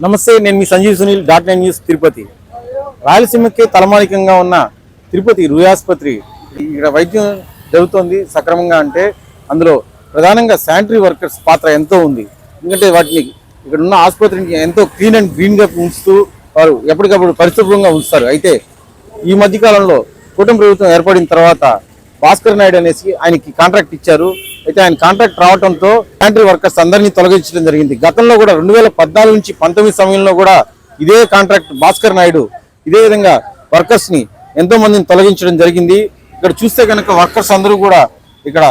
నమస్తే నేను మీ Sanjeev Sunil dot nine news Tirupati. రాయలసీమకి తలమానికంగా ఉన్న తిరుపతి రుయాసుపత్రి ఇక్కడ వైద్యం జరుగుతోంది సక్రమంగా అంటే అందులో ప్రధానంగా శానిటరీ వర్కర్స్ పాత్ర ఎంతో ఉంది. ఎందుకంటే వాటిని ఇక్కడ ఉన్న ఆసుపత్రిని ఎంతో క్లీన్ అండ్ గ్రీన్గా ఉంచుతూ వారు ఎప్పటికప్పుడు పరిశుభ్రంగా ఉంచుతారు. అయితే ఈ మధ్యకాలంలో కూటమి ప్రభుత్వం ఏర్పడిన తర్వాత భాస్కర్ నాయుడు అనేసి ఆయనకి కాంట్రాక్ట్ ఇచ్చారు. అయితే ఆయన కాంట్రాక్ట్ రావడంతో శానిటరీ వర్కర్స్ అందరినీ తొలగించడం జరిగింది. గతంలో కూడా రెండు వేల పద్నాలుగు నుంచి పంతొమ్మిది సమయంలో కూడా ఇదే కాంట్రాక్ట్ భాస్కర్ నాయుడు ఇదే విధంగా వర్కర్స్ని ఎంతో మందిని తొలగించడం జరిగింది. ఇక్కడ చూస్తే కనుక వర్కర్స్ అందరూ కూడా ఇక్కడ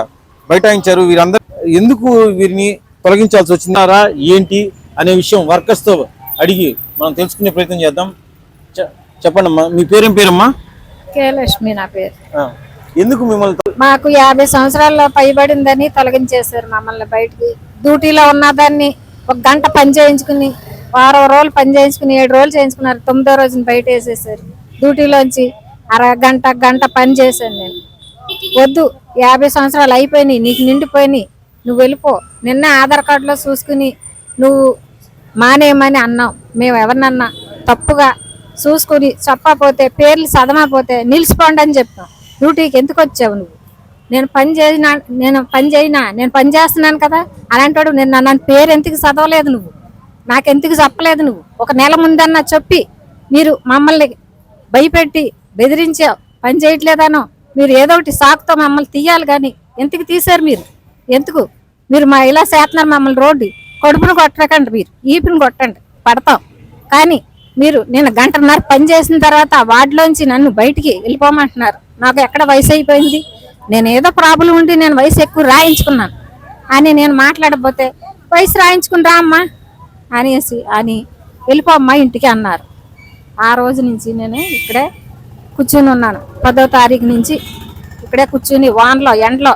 బైఠాయించారు. వీరందరూ ఎందుకు వీరిని తొలగించాల్సి వచ్చిందారా ఏంటి అనే విషయం వర్కర్స్తో అడిగి మనం తెలుసుకునే ప్రయత్నం చేద్దాం. చెప్పండి అమ్మా మీ పేరేం పేరమ్మా? కే లక్ష్మి నా పేరు. ఎందుకు మిమ్మల్ని మాకు యాభై సంవత్సరాల్లో పైబడిందని తొలగించేశారు మమ్మల్ని బయటికి. డ్యూటీలో ఉన్నదాన్ని ఒక గంట పని చేయించుకుని వారం రోజులు పని చేయించుకుని ఏడు రోజులు చేయించుకున్నారు. తొమ్మిదో రోజున బయట వేసేసారు డ్యూటీలోంచి అర గంట గంట పని చేశాను నేను. వద్దు యాభై సంవత్సరాలు అయిపోయినాయి నీకు నిండిపోయినాయి. నువ్వు వెళ్ళిపో. నిన్న ఆధార్ కార్డులో చూసుకుని నువ్వు మానేయమని అన్నాం. మేము ఎవరినన్నా తప్పుగా చూసుకుని చెప్పకపోతే పేర్లు చదవకపోతే నిలిచిపోండి అని చెప్పాం. డ్యూటీకి ఎందుకు వచ్చావు నువ్వు? నేను పని చేసినా నేను పని చేయినా? నేను పని చేస్తున్నాను కదా? అలాంటి నేను నన్ను పేరు ఎందుకు చదవలేదు నువ్వు? నాకెందుకు చెప్పలేదు నువ్వు? ఒక నెల ముందన్నా చెప్పి మీరు మమ్మల్ని భయపెట్టి బెదిరించావు. పని చేయట్లేదనో? మీరు ఏదో ఒకటి సాకుతో మమ్మల్ని తీయాలి కానీ ఎందుకు తీశారు మీరు? ఎందుకు? మీరు మా ఇలా చేస్తున్నారు మమ్మల్ని రోడ్డు. కడుపును కొట్టకండి మీరు. ఈపును కొట్టండి. పడతాం. కానీ మీరు నేను గంటన్నర పని చేసిన తర్వాత ఆ వార్డులోంచి నన్ను బయటికి వెళ్ళిపోమంటున్నారు. నాకు ఎక్కడ వయసు అయిపోయింది? నేను ఏదో ప్రాబ్లం ఉండి నేను వయసు ఎక్కువ రాయించుకున్నాను. అని నేను మాట్లాడకపోతే వయసు రాయించుకుని రా అమ్మా అనేసి అని వెళ్ళిపో అమ్మా ఇంటికి అన్నారు. ఆ రోజు నుంచి నేను ఇక్కడే కూర్చుని ఉన్నాను. పదో తారీఖు నుంచి ఇక్కడే కూర్చుని వాన్లో ఎండలో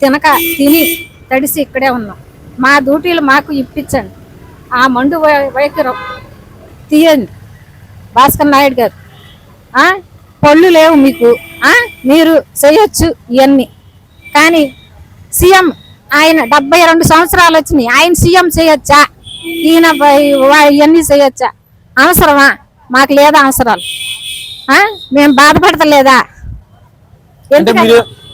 తినక తిని తడిసి ఇక్కడే ఉన్నాం. మా డ్యూటీలు మాకు ఇప్పించండి. ఆ మండు వై- తీయండి. భాస్కర్ నాయుడు గారు. పళ్ళు లేవు మీకు. మీరు చేయొచ్చు ఇవన్నీ కానీ సీఎం ఆయన డెబ్బై రెండు సంవత్సరాలు వచ్చినాయి. ఆయన సీఎం చేయొచ్చా? ఈయన ఇవన్నీ చేయొచ్చా? అవసరమా? మాకు లేదా అవసరాలు? ఆ? మేము బాధపడతలేదా?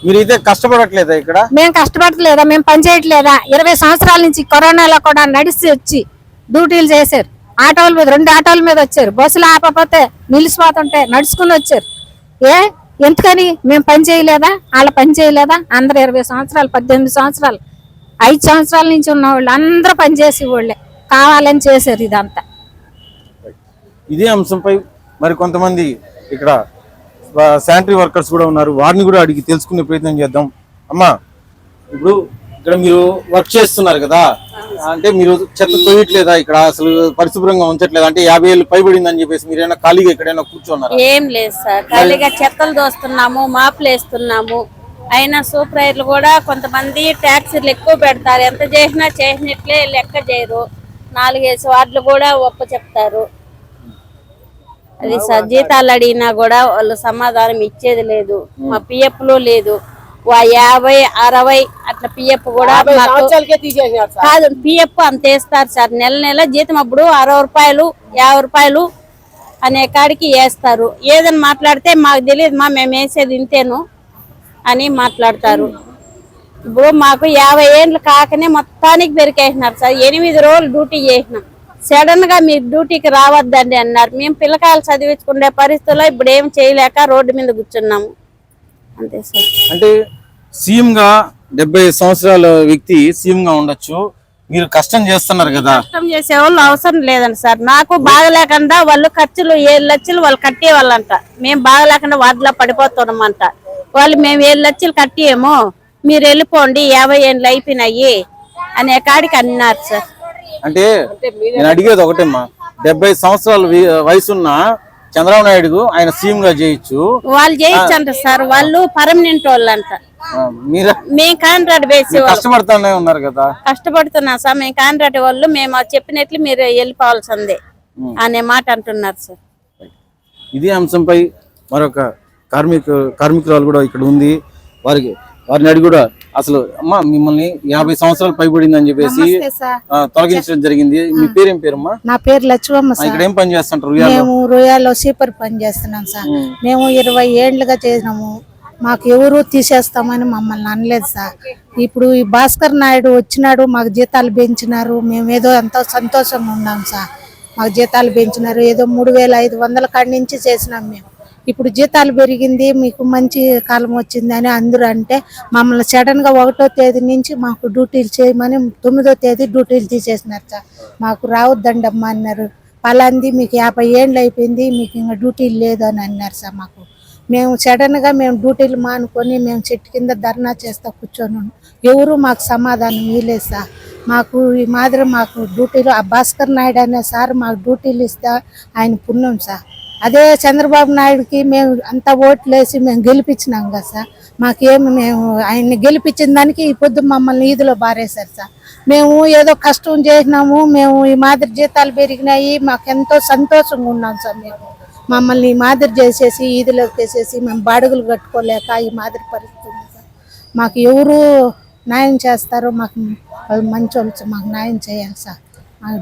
మీరైతే కష్టపడట్లేదా ఇక్కడ? మేము కష్టపడట్లేదా మేము పని చేయట్లేదా? ఇరవై సంవత్సరాల నుంచి కరోనాలో కూడా నడిచి వచ్చి డ్యూటీలు చేశారు. ఆటోల మీద రెండు ఆటోల మీద వచ్చారు. బస్సులు ఆపకపోతే నిలిచిపోతుంటే నడుచుకుని వచ్చారు. ఏ? ఎందుకని మేము పని చేయలేదా? వాళ్ళ పని చేయలేదా? అందరు ఇరవై సంవత్సరాలు పద్దెనిమిది సంవత్సరాలు ఐదు సంవత్సరాల నుంచి ఉన్న వాళ్ళు అందరూ పని చేసే వాళ్ళే. కావాలని చేశారు ఇదంతా. ఇదే అంశంపై మరి కొంతమంది ఇక్కడ శానిటరీ వర్కర్స్ కూడా ఉన్నారు. వారిని కూడా అడిగి తెలుసుకునే ప్రయత్నం చేద్దాం. అమ్మా ఇప్పుడు ఇక్కడ మీరు వర్క్ చేస్తున్నారు కదా. అంటే మీరు చెత్త తోయట్లేదా ఇక్కడ? అసలు పరిశుభ్రంగా ఉంచట్లేదా? అంటే యాభై ఏళ్ళు పైబడిందని చెప్పేసి మీరు ఏమైనా ఖాళీగా ఎక్కడైనా కూర్చున్నారా? ఏం లేదు సార్. ఖాళీగా చెత్తలు దోస్తున్నాము మాపులు వేస్తున్నాము అయినా సూపర్వైజర్లు కూడా కొంతమంది ట్యాక్సీలు ఎక్కువ పెడతారు. ఎంత చేసినా చేసినట్లే లెక్క చేయరు. నాలుగేసి వార్డులు కూడా ఒప్ప చెప్తారు. అది సార్ జీతాలు అడిగినా కూడా వాళ్ళు సమాధానం ఇచ్చేది లేదు. మా పిఎఫ్లో లేదు. యాభై అరవై అట్లా పిఎఫ్ కూడా కాదు పిఎఫ్ అంత వేస్తారు సార్. నెల నెల జీతం అప్పుడు అరవై రూపాయలు యాభై రూపాయలు అనే కాడికి వేస్తారు. ఏదని మాట్లాడితే మాకు తెలియదు మా మేము వేసేది ఇంతేను అని మాట్లాడతారు. ఇప్పుడు మాకు యాభై ఏళ్ళు కాకనే మొత్తానికి పెరికేసినారు సార్. ఎనిమిది రోజులు డ్యూటీ చేసినాం. సడన్గా మీరు డ్యూటీకి రావద్దండి అన్నారు. మేము పిల్లకాయలు చదివించుకునే పరిస్థితుల్లో ఇప్పుడు ఏం చేయలేక రోడ్డు మీద కూర్చున్నాము. అంతే సార్. అంటే సీఎం గా డెబ్బై సంవత్సరాల వ్యక్తి సీఎం గా ఉండొచ్చు. మీరు కష్టం చేస్తున్నారు కదా. కష్టం చేసే వాళ్ళు అవసరం లేదండి సార్. నాకు బాగా లేకుండా వాళ్ళు ఖర్చులు ఏడు లక్షలు వాళ్ళు కట్టే వాళ్ళంట మేము బాగా లేకుండా వాటిలో పడిపోతున్నామంట. వాళ్ళు మేము ఏడు లక్షలు కట్టియేమో. మీరు వెళ్ళిపోండి యాభై ఏళ్ళు అయిపోయినాయి అనే కాడికి అన్నారు సార్. అంటే నేను అడిగేది ఒకటేమ్మా. డెబ్బై సంవత్సరాల వయసున్న చంద్రబాబు నాయుడు ఆయన సీఎం గా చేయొచ్చు వాళ్ళు చేయించంట సార్. వాళ్ళు పర్మనెంట్ ఆ, మీరు? మేము కాంట్రాక్ట్ వాళ్ళు. కష్టపడతానే ఉన్నారు కదా? కష్టపడుతున్నాం సార్. మేము కాంట్రాక్ట్ వాళ్ళు. మేము చెప్పినట్లు మీరు వెళ్ళిపోవాల్సిందే అనే మాట అంటున్నారు సార్. ఇదే అంశంపై మరొక కార్మిక కార్మికురాలు కూడా ఇక్కడ ఉంది. వారికి వారిని అడిగి కూడా అసలు అమ్మా మిమ్మల్ని యాభై సంవత్సరాలు పైబడింది అని చెప్పేసి తొలగించడం జరిగింది. మీ పేరేం పేరమ్మా నా పేరు లక్ష్మమ్మ ఇక్కడ ఏం పని చేస్తుంటారు మేము రొయ్యాలో సీపర్ పని చేస్తున్నాం సార్. మేము ఇరవై ఏండ్లుగా చేసినాము. మాకు ఎవరు తీసేస్తామని మమ్మల్ని అనలేదు సార్. ఇప్పుడు ఈ భాస్కర్ నాయుడు వచ్చినాడు మాకు జీతాలు పెంచినారు. మేము ఏదో ఎంతో సంతోషంగా ఉన్నాం సార్. మాకు జీతాలు పెంచినారు. ఏదో మూడు వేల ఐదు వందల కాడి నుంచి చేసినాం మేము. ఇప్పుడు జీతాలు పెరిగింది మీకు మంచి కాలం వచ్చింది అని అందరూ అంటే మమ్మల్ని సడన్గా ఒకటో తేదీ నుంచి మాకు డ్యూటీలు చేయమని తొమ్మిదో తేదీ డ్యూటీలు తీసేసినారు సార్. మాకు రావద్దండమ్మా అన్నారు. పలాంది మీకు యాభై ఏళ్ళు అయిపోయింది మీకు ఇంకా డ్యూటీలు లేదు అని అన్నారు సార్ మాకు. మేము సడన్గా మేము డ్యూటీలు మానుకొని మేము చెట్టు కింద ధర్నా చేస్తా కూర్చొని ఎవరు మాకు సమాధానం ఇవ్వలేదు సార్. మాకు ఈ మాదిరి మాకు డ్యూటీలు ఆ భాస్కర్ నాయుడు అనే సార్ మాకు డ్యూటీలు ఇస్తా ఆయన పుణ్యం సార్. అదే చంద్రబాబు నాయుడుకి మేము అంత ఓట్లు వేసి మేము గెలిపించినాం కదా సార్. మాకేమి మేము ఆయన్ని గెలిపించిన దానికి ఈ పొద్దు మమ్మల్ని ఈదులో బారేశారు సార్. మేము ఏదో కష్టం చేసినాము మేము ఈ మాదిరి జీతాలు పెరిగినాయి మాకు ఎంతో సంతోషంగా ఉన్నాం సార్ మేము. మమ్మల్ని ఈ మాదిరి చేసేసి ఈదులోకి వేసేసి మేము బాడుగులు కట్టుకోలేక ఈ మాదిరి పరిస్థితి సార్. మాకు ఎవరు న్యాయం చేస్తారో మాకు వాళ్ళు మంచి వాళ్ళు మాకు న్యాయం చేయాలి సార్.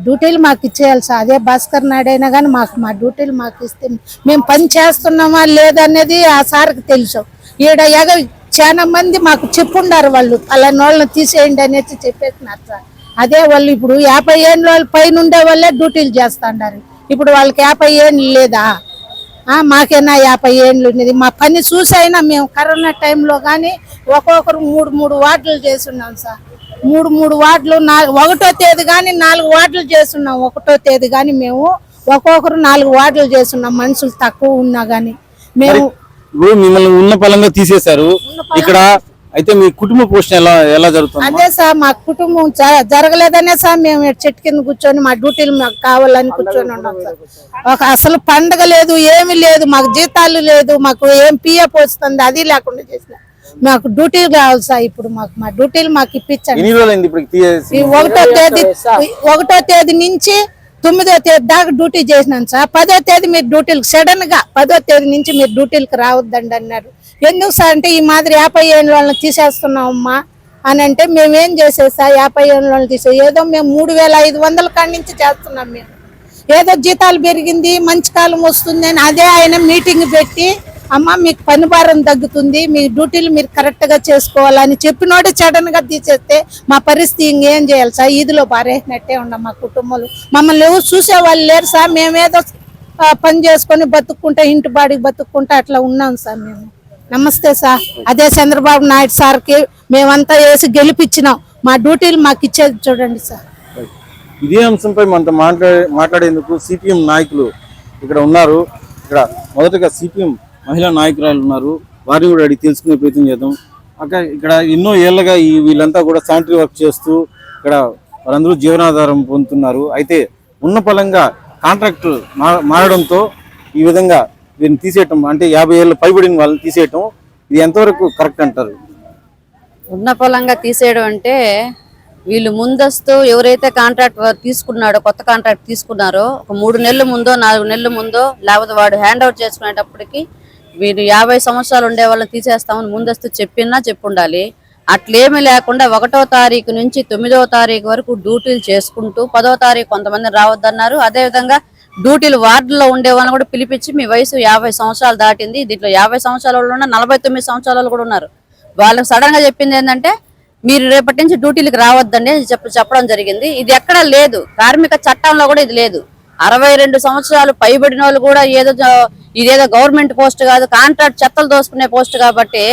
డ్యూటీలు మాకు ఇచ్చేయాలి సార్. అదే భాస్కర్ నాడైనా కానీ మాకు మా డ్యూటీలు మాకు ఇస్తే మేము పని చేస్తున్నామా లేదనేది ఆ సార్కి తెలుసు. ఈడ ఎగ చాలా మంది మాకు చెప్పుండారు వాళ్ళు. అలా వాళ్ళని తీసేయండి అనేసి చెప్పేసినారు సార్. అదే వాళ్ళు ఇప్పుడు యాభై ఏళ్ళ వాళ్ళు పైన ఉండే వాళ్ళే డ్యూటీలు చేస్తుండారు. ఇప్పుడు వాళ్ళకి యాభై ఏళ్ళు లేదా? మాకైనా మాకేనా యాభై ఏళ్ళు ఉన్నది? మా పని చూసైనా మేము కరోనా టైంలో కానీ ఒక్కొక్కరు మూడు మూడు వార్డులు చేస్తున్నాం సార్. మూడు మూడు వార్డులు ఒకటో తేదీ కానీ నాలుగు వార్డులు చేస్తున్నాం ఒకటో తేదీ కానీ మేము ఒక్కొక్కరు నాలుగు వార్డులు చేస్తున్నాం మనుషులు తక్కువ ఉన్నా కానీ మేము ఇప్పుడు మిమ్మల్ని ఉన్న పలంగా తీసేశారు. ఇక్కడ అయితే మీ కుటుంబ పోషణ ఎలా ఎలా జరుగుతుంది? అదే సార్ మా కుటుంబం జరగలేదనే సార్ మేము చెట్టు కింద కూర్చొని మా డ్యూటీలు మాకు కావాలని కూర్చొని ఉన్నాం సార్. ఒక అసలు పండగ లేదు ఏమి లేదు మాకు జీతాలు లేదు మాకు ఏం పిఎఫ్ వస్తుంది అది లేకుండా చేసిన. మాకు డ్యూటీలు కావాలి సార్ ఇప్పుడు మాకు మా డ్యూటీలు మాకు ఇప్పించండి ఒకటో తేదీ ఒకటో తేదీ నుంచి తొమ్మిదో తేదీ దాకా డ్యూటీ చేసినాను సార్. పదో తేదీ మీరు డ్యూటీలకు సడన్గా పదో తేదీ నుంచి మీరు డ్యూటీలకు రావద్దండి అన్నారు. ఎందుకు సార్ అంటే ఈ మాదిరి యాభై ఏళ్ళ వాళ్ళని తీసేస్తున్నామమ్మా అని అంటే మేమేం చేసేసా యాభై ఏళ్ళ వాళ్ళని తీసే ఏదో మేము మూడు వేల ఐదు వందల కాడి నుంచి చేస్తున్నాం మేము. ఏదో జీతాలు పెరిగింది మంచి కాలం వస్తుంది అని అదే ఆయన మీటింగ్ పెట్టి అమ్మ మీకు పని భారం తగ్గుతుంది మీ డ్యూటీలు మీరు కరెక్ట్గా చేసుకోవాలని చెప్పినోడే సడన్గా తీసేస్తే మా పరిస్థితి ఇంకేం చేయాలి సార్? ఈదిలో పారేసినట్టే ఉన్నాం మా కుటుంబాలు. మమ్మల్ని ఎవరు చూసే వాళ్ళు లేరు సార్. మేమేదో పని చేసుకొని బతుక్కుంటా ఇంటి బాడికి బతుక్కుంటా అట్లా ఉన్నాం సార్ మేము. నమస్తే సార్. అదే చంద్రబాబు నాయుడు సార్కి మేమంతా వేసి గెలిపించినాం. మా డ్యూటీలు మాకు ఇచ్చేది చూడండి సార్. ఇదే అంశంపై మనతో మాట్లాడే మాట్లాడేందుకు సిపిఎం నాయకులు ఇక్కడ ఉన్నారు. ఇక్కడ మొదటగా సిపిఎం మహిళా నాయకురాలు ఉన్నారు. వారిని కూడా అడిగి తెలుసుకునే ప్రయత్నం చేద్దాం. అక్క ఇక్కడ ఎన్నో ఏళ్ళగా ఈ వీళ్ళంతా కూడా శానిటరీ వర్క్ చేస్తూ ఇక్కడ వారందరూ జీవనాధారం పొందుతున్నారు. అయితే ఉన్న పలంగా కాంట్రాక్ట్ మారడంతో ఈ విధంగా వీరిని తీసేయటం అంటే యాభై ఏళ్ళు పైబడిన వాళ్ళని తీసేయటం ఇది ఎంతవరకు కరెక్ట్ అంటారు? ఉన్న పొలంగా తీసేయడం అంటే వీళ్ళు ముందస్తు ఎవరైతే కాంట్రాక్ట్ తీసుకున్నాడో కొత్త కాంట్రాక్ట్ తీసుకున్నారో ఒక మూడు నెలల ముందో నాలుగు నెలల ముందో లేకపోతే వాడు హ్యాండ్ అవుట్ చేసుకునేటప్పటికి వీరు యాభై సంవత్సరాలు ఉండే వాళ్ళని తీసేస్తామని ముందస్తు చెప్పినా చెప్పుండాలి. అట్లేమీ లేకుండా ఒకటో తారీఖు నుంచి తొమ్మిదవ తారీఖు వరకు డ్యూటీలు చేసుకుంటూ పదో తారీఖు కొంతమంది రావద్దన్నారు. అదేవిధంగా డ్యూటీలు వార్డులో ఉండే వాళ్ళని కూడా పిలిపించి మీ వయసు యాభై సంవత్సరాలు దాటింది. దీంట్లో యాభై సంవత్సరాల వాళ్ళు ఉన్నారు నలభై తొమ్మిది సంవత్సరాల కూడా ఉన్నారు. వాళ్ళకి సడన్గా చెప్పింది ఏంటంటే మీరు రేపటి నుంచి డ్యూటీలకు రావద్దండి అని చెప్ప చెప్పడం జరిగింది. ఇది ఎక్కడా లేదు. కార్మిక చట్టంలో కూడా ఇది లేదు. అరవై రెండు సంవత్సరాలు పైబడిన వాళ్ళు కూడా ఏదో ఇదేదో గవర్నమెంట్ పోస్ట్ కాదు కాంట్రాక్ట్ చెత్తలు దోసుకునే పోస్ట్ కాబట్టి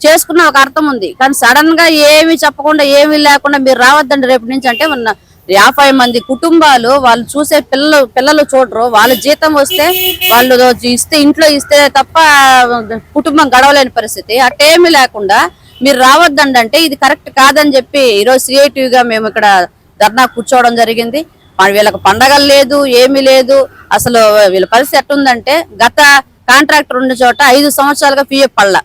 చేసుకున్న ఒక అర్థం ఉంది. కానీ సడన్గా ఏమి చెప్పకుండా ఏమీ లేకుండా మీరు రావద్దండి రేపు నుంచి అంటే ఉన్న యాభై మంది కుటుంబాలు వాళ్ళు చూసే పిల్లలు పిల్లలు చూడరు. వాళ్ళ జీతం వస్తే వాళ్ళు ఇస్తే ఇంట్లో ఇస్తే తప్ప కుటుంబం గడవలేని పరిస్థితి. అట్టేమీ లేకుండా మీరు రావద్దండి అంటే ఇది కరెక్ట్ కాదని చెప్పి ఈరోజు క్రియేటివ్గా మేము ఇక్కడ ధర్నా కూర్చోవడం జరిగింది. వీళ్ళకి పండగలు లేదు ఏమీ లేదు. అసలు వీళ్ళ పరిస్థితి ఎట్టుందంటే గత కాంట్రాక్టర్ ఉన్న చోట ఐదు సంవత్సరాలుగా పిఎఫ్ పళ్ళ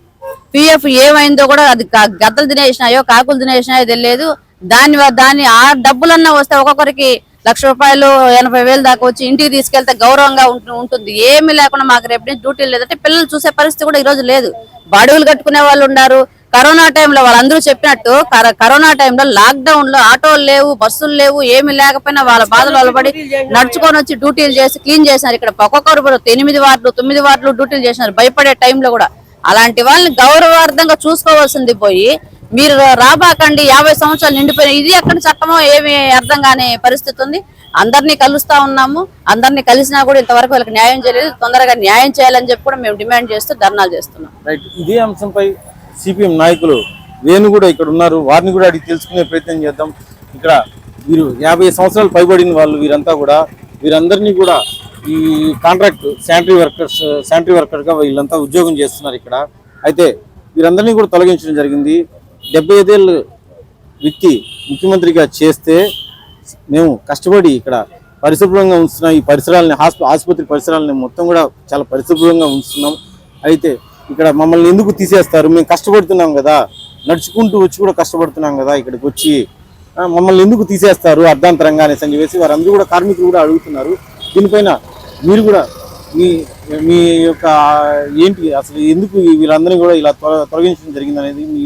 పిఎఫ్ ఏమైందో కూడా అది గద్దలు తినేసినాయో కాకులు తినేసినాయో తెలియదు. దాని దాని ఆ డబ్బులన్నా వస్తే ఒక్కొక్కరికి లక్ష రూపాయలు ఎనభై వేలు దాకా వచ్చి ఇంటికి తీసుకెళ్తే గౌరవంగా ఉంటు- ఉంటుంది. ఏమీ లేకుండా మాకు రేపు నుంచి డ్యూటీలు లేదంటే పిల్లలు చూసే పరిస్థితి కూడా ఈ రోజు లేదు. బాడుగులు కట్టుకునే వాళ్ళు ఉన్నారు. కరోనా టైంలో వాళ్ళందరూ చెప్పినట్టు కరోనా టైంలో లాక్డౌన్లో ఆటోలు లేవు బస్సులు లేవు ఏమి లేకపోయినా వాళ్ళ బాధలు వాళ్ళు నడుచుకొని వచ్చి డ్యూటీలు చేసి క్లీన్ చేసినారు. ఇక్కడ ఒక్కొక్కరు ఎనిమిది వార్డులు తొమ్మిది వార్డులు డ్యూటీలు చేసినారు. భయపడే టైంలో కూడా అలాంటి వాళ్ళని గౌరవార్థంగా చూసుకోవాల్సింది పోయి మీరు రాబాకండి. యాభై సంవత్సరాలు నిండిపోయిన ఇది ఎక్కడ చట్టమో ఏమి అర్థం కాని పరిస్థితి ఉంది. అందరినీ కలుస్తా ఉన్నాము. అందరినీ కలిసినా కూడా ఇంతవరకు వాళ్ళకి న్యాయం చేయలేదు. తొందరగా న్యాయం చేయాలని చెప్పి కూడా మేము డిమాండ్ చేస్తూ ధర్నాలు చేస్తున్నాం. ఇదే అంశంపై సిపిఎం నాయకులు వేణు కూడా ఇక్కడ ఉన్నారు. వారిని కూడా అడిగి తెలుసుకునే ప్రయత్నం చేద్దాం. ఇక్కడ వీరు యాభై సంవత్సరాలు పైబడిన వాళ్ళు వీరంతా కూడా వీరందరినీ కూడా ఈ కాంట్రాక్ట్ శానిటరీ వర్కర్స్ శానిటరీ వర్కర్గా వీళ్ళంతా ఉద్యోగం చేస్తున్నారు ఇక్కడ. అయితే వీరందరినీ కూడా తొలగించడం జరిగింది. డెబ్బై ఐదేళ్ళు వ్యక్తి ముఖ్యమంత్రిగా చేస్తే మేము కష్టపడి ఇక్కడ పరిశుభ్రంగా ఉంచుతున్నాం ఈ పరిసరాలని హాస్ప ఆసుపత్రి పరిసరాలని మొత్తం కూడా చాలా పరిశుభ్రంగా ఉంచుతున్నాం. అయితే ఇక్కడ మమ్మల్ని ఎందుకు తీసేస్తారు? మేము కష్టపడుతున్నాం కదా. నడుచుకుంటూ వచ్చి కూడా కష్టపడుతున్నాం కదా ఇక్కడికి వచ్చి. మమ్మల్ని ఎందుకు తీసేస్తారు అర్ధాంతరంగా అనేసి అని చెప్పేసి వారందరూ కూడా కార్మికులు కూడా అడుగుతున్నారు. దీనిపైన మీరు కూడా మీ మీ యొక్క ఏంటి అసలు ఎందుకు వీళ్ళందరినీ కూడా ఇలా తొలగించడం జరిగింది అనేది మీ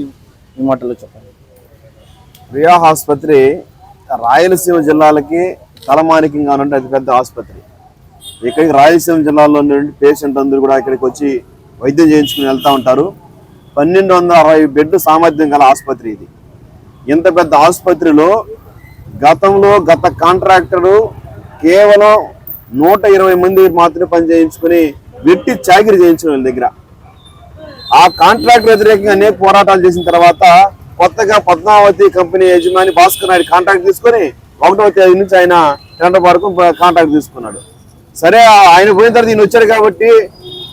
మీ మాటల్లో చెప్పండి. రియా ఆసుపత్రి రాయలసీమ జిల్లాలకి తలమానికంగా ఉన్నటువంటి అతిపెద్ద ఆసుపత్రి. ఇక్కడికి రాయలసీమ జిల్లాలో ఉన్నటువంటి పేషెంట్ అందరూ కూడా ఇక్కడికి వచ్చి వైద్యం చేయించుకుని వెళ్తూ ఉంటారు. పన్నెండు వందల అరవై బెడ్ సామర్థ్యం గల ఆసుపత్రి ఇది. ఇంత పెద్ద ఆసుపత్రిలో గతంలో గత కాంట్రాక్టరు కేవలం నూట ఇరవై మంది మాత్రమే పని చేయించుకుని వెట్టి చాకిరి చేయించిన వాళ్ళ దగ్గర. ఆ కాంట్రాక్ట్ వ్యతిరేకంగా అనేక పోరాటాలు చేసిన తర్వాత కొత్తగా పద్మావతి కంపెనీ యజమాని భాస్కర్ నాయుడు కాంట్రాక్ట్ తీసుకొని ఒకటవ తేదీ నుంచి ఆయన టెండర్ వరకు కాంట్రాక్ట్ తీసుకున్నాడు. సరే ఆయన పోయిన తర్వాత ఈయన వచ్చాడు కాబట్టి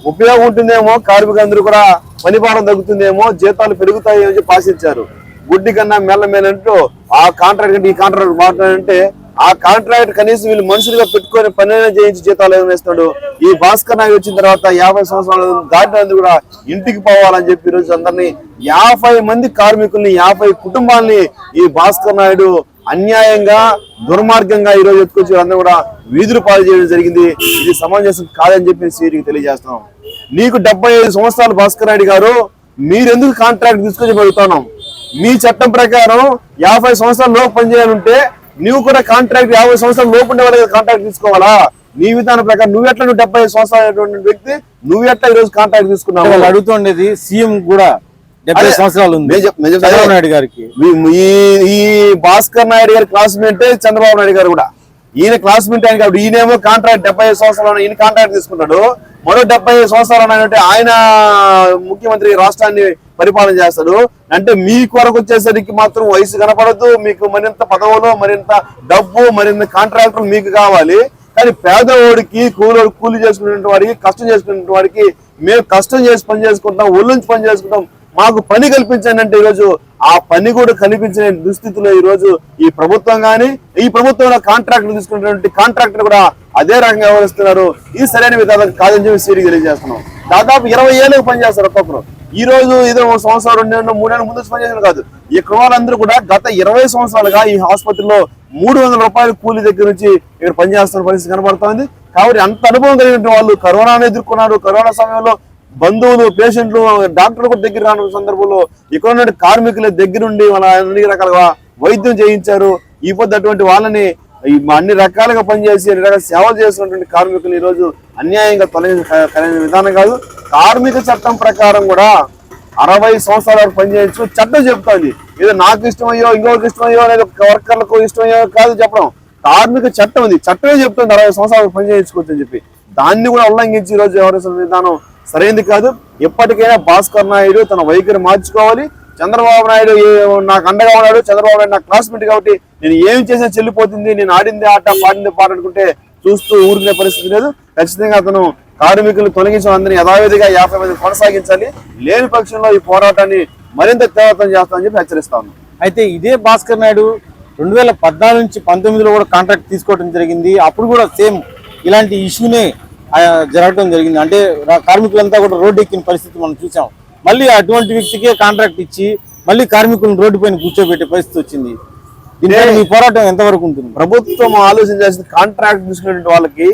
ఉపయోగం ఉంటుందేమో కార్మికులందరూ కూడా పనిభారం తగ్గుతుందేమో జీతాలు పెరుగుతాయి అని చెప్పి ఆశించారు. గుడ్డి కన్నా మెల్ల మేలంటూ ఆ కాంట్రాక్ట్ కంటే ఈ కాంట్రాక్ట్ మాట్లాడంటే ఆ కాంట్రాక్ట్ కనీసం వీళ్ళు మనుషులుగా పెట్టుకొని పని చేయించి జీతాలు ఏమేస్తాడు ఈ భాస్కర్ నాయుడు వచ్చిన తర్వాత యాభై సంవత్సరాలు దాటినందుకు కూడా ఇంటికి పోవాలని చెప్పి ఈరోజు రోజు అందరినీ యాభై మంది కార్మికుల్ని యాభై కుటుంబాల్ని ఈ భాస్కర్ నాయుడు అన్యాయంగా దుర్మార్గంగా ఈ రోజు ఎత్తుకొచ్చి అందరూ కూడా వీధులు పాలు చేయడం జరిగింది. ఇది సమంజసం కాదని చెప్పి సీరికి తెలియజేస్తున్నాం. నీకు డెబ్బై ఐదు సంవత్సరాలు భాస్కర్ నాయుడు గారు మీరెందుకు కాంట్రాక్ట్ తీసుకొని పెడుతున్నాం మీ చట్టం ప్రకారం యాభై సంవత్సరాల లోపు పనిచేయాలంటే నువ్వు కూడా కాంట్రాక్ట్ యాభై సంవత్సరాల లోపు ఉండే కాంట్రాక్ట్ తీసుకోవాలా? నీ విధానం ప్రకారం నువ్వు ఎట్లా నువ్వు డెబ్బై ఐదు సంవత్సరాల వ్యక్తి నువ్వు ఎట్లా ఈ రోజు కాంట్రాక్ట్ తీసుకున్నావు? వాళ్ళు అడుగుతుండేది సీఎం కూడా డెబ్బై సంవత్సరాలు. చంద్రబాబు నాయుడు గారికి. ఈ- భాస్కర్ నాయుడు గారి క్లాస్మేట్ చంద్రబాబు నాయుడు గారు కూడా. ఈయన క్లాస్మేట్ ఆయన కాబట్టి ఈయనేమో కాంట్రాక్ట్ డెబ్బై ఐదు సంవత్సరాలు ఈయన కాంట్రాక్ట్ తీసుకుంటాడు మరో డెబ్బై సంవత్సరాలు అంటే ఆయన ముఖ్యమంత్రి రాష్ట్రాన్ని పరిపాలన చేస్తాడు. అంటే మీ కొరకు వచ్చేసరికి మాత్రం వయసు కనపడదు మీకు మరింత పదవులు మరింత డబ్బు మరింత కాంట్రాక్టర్ మీకు కావాలి. కానీ పేదవాడికి కూలోడు కూలి చేసుకునే వాడికి కష్టం చేసుకునే వాడికి మేము కష్టం చేసి పని చేసుకుంటాం ఒళ్ళుంచి పని చేసుకుంటాం మాకు పని కల్పించండి అంటే ఈరోజు ఆ పని కూడా కల్పించిన దుస్థితిలో ఈ రోజు ఈ ప్రభుత్వం కానీ ఈ ప్రభుత్వంలో కాంట్రాక్టులు తీసుకున్నటువంటి కాంట్రాక్టర్ కూడా అదే రకంగా వ్యవహరిస్తున్నారు. ఇది సరైన విధానం కాదని చెప్పి సీడీ తెలియజేస్తున్నాం. దాదాపు ఇరవై ఏళ్ళకి పనిచేస్తారు ఒక్కొక్కరు. ఈ రోజు ఏదో ఒక సంవత్సరం రెండు మూడేళ్ళు ముందు పనిచేసిన కాదు. ఈ వాళ్ళందరూ కూడా గత ఇరవై సంవత్సరాలుగా ఈ ఆసుపత్రిలో మూడు వందల రూపాయల కూలి దగ్గర నుంచి ఇక్కడ పనిచేస్తున్న పరిస్థితి కనబడుతోంది. కాబట్టి అంత అనుభవం కలిగిన వాళ్ళు కరోనాను ఎదుర్కొన్నారు. కరోనా సమయంలో బంధువులు పేషెంట్లు డాక్టర్లు కూడా దగ్గర రాని సందర్భంలో ఇక్కడ ఉన్న కార్మికుల దగ్గరుండి వాళ్ళ అన్ని రకాలుగా వైద్యం చేయించారు. ఈ పొద్దు అటువంటి వాళ్ళని అన్ని రకాలుగా పనిచేసి అన్ని రకాల సేవలు చేస్తున్నటువంటి కార్మికులు ఈ రోజు అన్యాయంగా తొలగించిన విధానం కాదు. కార్మిక చట్టం ప్రకారం కూడా అరవై సంవత్సరాల వరకు పనిచేయచ్చు. చట్టం చెప్తోంది. ఏదో నాకు ఇష్టమయ్యో ఇంకొకరికి ఇష్టమయ్యో లేదా వర్కర్లకు ఇష్టమయ్యో కాదు చెప్పడం. కార్మిక చట్టం ఉంది. చట్టమే చెప్తుంది అరవై సంవత్సరాలు పనిచేయించుకోవచ్చు అని చెప్పి. దాన్ని కూడా ఉల్లంఘించి ఈ రోజు వ్యవహరిస్తున్న విధానం సరైనది కాదు. ఎప్పటికైనా భాస్కర్ నాయుడు తన వైఖరి మార్చుకోవాలి. చంద్రబాబు నాయుడు ఏ- నాకు అండగా ఉన్నాడు చంద్రబాబు నాయుడు నా క్లాస్మేట్ కాబట్టి నేను ఏం చేసినా చెల్లిపోతుంది. నేను ఆడింది ఆట పాడింది పాట అనుకుంటే చూస్తూ ఊరుకునే పరిస్థితి లేదు. ఖచ్చితంగా అతను కార్మికులు తొలగించిన అందరినీ యథావిధిగా యాభై మంది కొనసాగించాలి. లేని పక్షంలో ఈ పోరాటాన్ని మరింత తీవ్రతం చేస్తామని చెప్పి హెచ్చరిస్తాను అయితే ఇదే భాస్కర్ నాయుడు రెండు వేల పద్నాలుగు నుంచి పంతొమ్మిదిలో కూడా కాంట్రాక్ట్ తీసుకోవడం జరిగింది. అప్పుడు కూడా సేమ్ ఇలాంటి ఇష్యూనే జరగడం జరిగింది. అంటే కార్మికులంతా కూడా రోడ్డు ఎక్కిన పరిస్థితి మనం చూసాం. మళ్ళీ అటువంటి వ్యక్తికే కాంట్రాక్ట్ ఇచ్చి మళ్ళీ కార్మికులను రోడ్డు పైన కూర్చోబెట్టే పరిస్థితి వచ్చింది. మీ పోరాటం ఎంతవరకు ఉంటుంది? ప్రభుత్వం ఆలోచన చేసిన కాంట్రాక్ట్ తీసుకునే వాళ్ళకి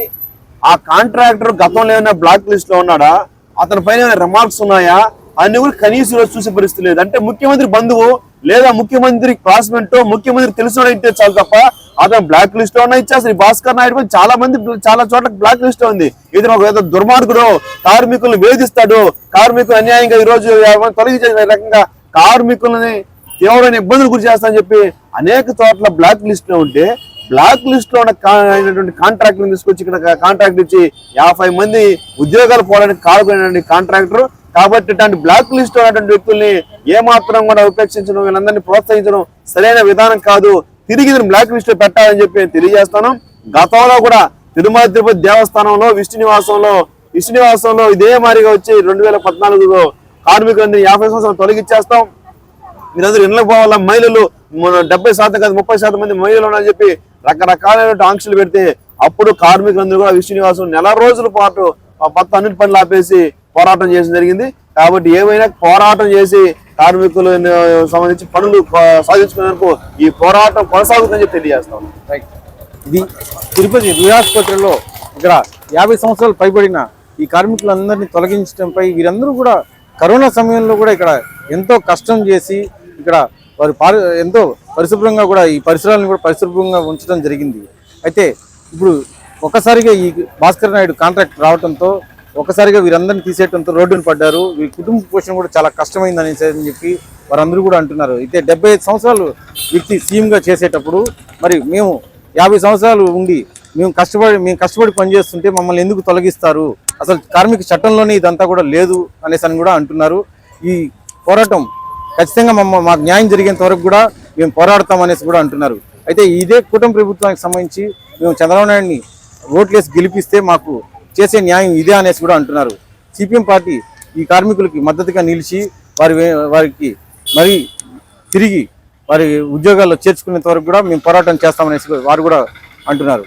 ఆ కాంట్రాక్టర్ గతంలో ఏమైనా బ్లాక్ లిస్ట్లో ఉన్నాడా? అతని పైన ఏమైనా రిమార్క్స్ ఉన్నాయా? అన్ని కూడా కనీసం ఈరోజు చూసే పరిస్థితి లేదు. అంటే ముఖ్యమంత్రి బంధువు లేదా ముఖ్యమంత్రి క్లాస్మేట్ ముఖ్యమంత్రి తెలిసిన అయితే చాలు తప్ప అతను బ్లాక్ లిస్ట్లో ఉన్న ఇచ్చేస్తారు భాస్కర్ నాయుడు చాలా మంది చాలా చోట్ల బ్లాక్ లిస్ట్ ఉంది. ఇతను ఒక ఏదో దుర్మార్గుడు కార్మికులను వేధిస్తాడు కార్మికులు అన్యాయంగా ఈ రోజు ఎవరిని తొలగించే రకంగా కార్మికులని తీవ్రమైన ఇబ్బందులు గురి చేస్తానని చెప్పి అనేక చోట్ల బ్లాక్ లిస్ట్లో ఉంటే బ్లాక్ లిస్ట్లో ఉన్నటువంటి కా- తీసుకొచ్చి ఇక్కడ కాంట్రాక్ట్ ఇచ్చి యాభై మంది ఉద్యోగాలు పోవడానికి కారణమైనటువంటి కాంట్రాక్టర్ కాబట్టి ఇట్లాంటి బ్లాక్ లిస్ట్ ఉన్నటువంటి వ్యక్తుల్ని ఏమాత్రం కూడా ఉపేక్షించడం వీళ్ళందరినీ ప్రోత్సహించడం సరైన విధానం కాదు. తిరిగి బ్లాక్ లిస్ట్ పెట్టాలని చెప్పి నేను తెలియజేస్తాను. గతంలో కూడా తిరుమల తిరుపతి దేవస్థానంలో విష్ణు నివాసంలో విష్ణు నివాసంలో ఇదే మారిగా వచ్చి రెండు వేల పద్నాలుగులో కార్మికులందరినీ యాభై సంవత్సరాలు తొలగిచ్చేస్తాం. మీరందరూ ఇళ్ళకి పోవాలా? మహిళలు డెబ్బై శాతం కాదు ముప్పై శాతం మంది మహిళలు ఉన్నారని చెప్పి రకరకాలైన ఆంక్షలు పెడితే అప్పుడు కార్మికులందరూ కూడా విశ్వనివాసం నెల రోజుల పాటు ఆ మొత్తం అన్నిటి పనులు ఆపేసి పోరాటం చేయడం జరిగింది. కాబట్టి ఏమైనా పోరాటం చేసి కార్మికులు సంబంధించి పనులు సాధించుకునేందుకు ఈ పోరాటం కొనసాగుతుందని చెప్పి తెలియజేస్తాం. ఇది తిరుపతి రుయాసుపత్రిలో ఇక్కడ యాభై సంవత్సరాలు పైబడిన ఈ కార్మికులందరినీ తొలగించడంపై వీరందరూ కూడా కరోనా సమయంలో కూడా ఇక్కడ ఎంతో కష్టం చేసి ఇక్కడ వారు ఎంతో పరిశుభ్రంగా కూడా ఈ పరిసరాలను కూడా పరిశుభ్రంగా ఉంచడం జరిగింది. అయితే ఇప్పుడు ఒక్కసారిగా ఈ భాస్కర్ నాయుడు కాంట్రాక్ట్ రావడంతో ఒక్కసారిగా వీరందరిని తీసేయడంతో రోడ్డున పడ్డారు. వీరి కుటుంబ పోషణ కూడా చాలా కష్టమైంది అనేసి చెప్పి వారందరూ కూడా అంటున్నారు. అయితే డెబ్బై ఐదు సంవత్సరాలు వ్యక్తి సీఎంగా చేసేటప్పుడు మరి మేము యాభై సంవత్సరాలు ఉండి మేము కష్టపడి మేము కష్టపడి పనిచేస్తుంటే మమ్మల్ని ఎందుకు తొలగిస్తారు? అసలు కార్మిక చట్టంలోనే ఇదంతా కూడా లేదు అనేసి అని కూడా అంటున్నారు. ఈ పోరాటం ఖచ్చితంగా మమ్మ మాకు న్యాయం జరిగేంత వరకు కూడా మేము పోరాడతాం అనేసి కూడా అంటున్నారు. అయితే ఇదే కూటమి ప్రభుత్వానికి సంబంధించి మేము చంద్రబాబు నాయుడిని ఓట్లేసి గెలిపిస్తే మాకు చేసే న్యాయం ఇదే అనేసి కూడా అంటున్నారు. సిపిఎం పార్టీ ఈ కార్మికులకి మద్దతుగా నిలిచి వారి వారికి మరి తిరిగి వారి ఉద్యోగాల్లో చేర్చుకునేంత వరకు కూడా మేము పోరాటం చేస్తామనేసి వారు కూడా అంటున్నారు.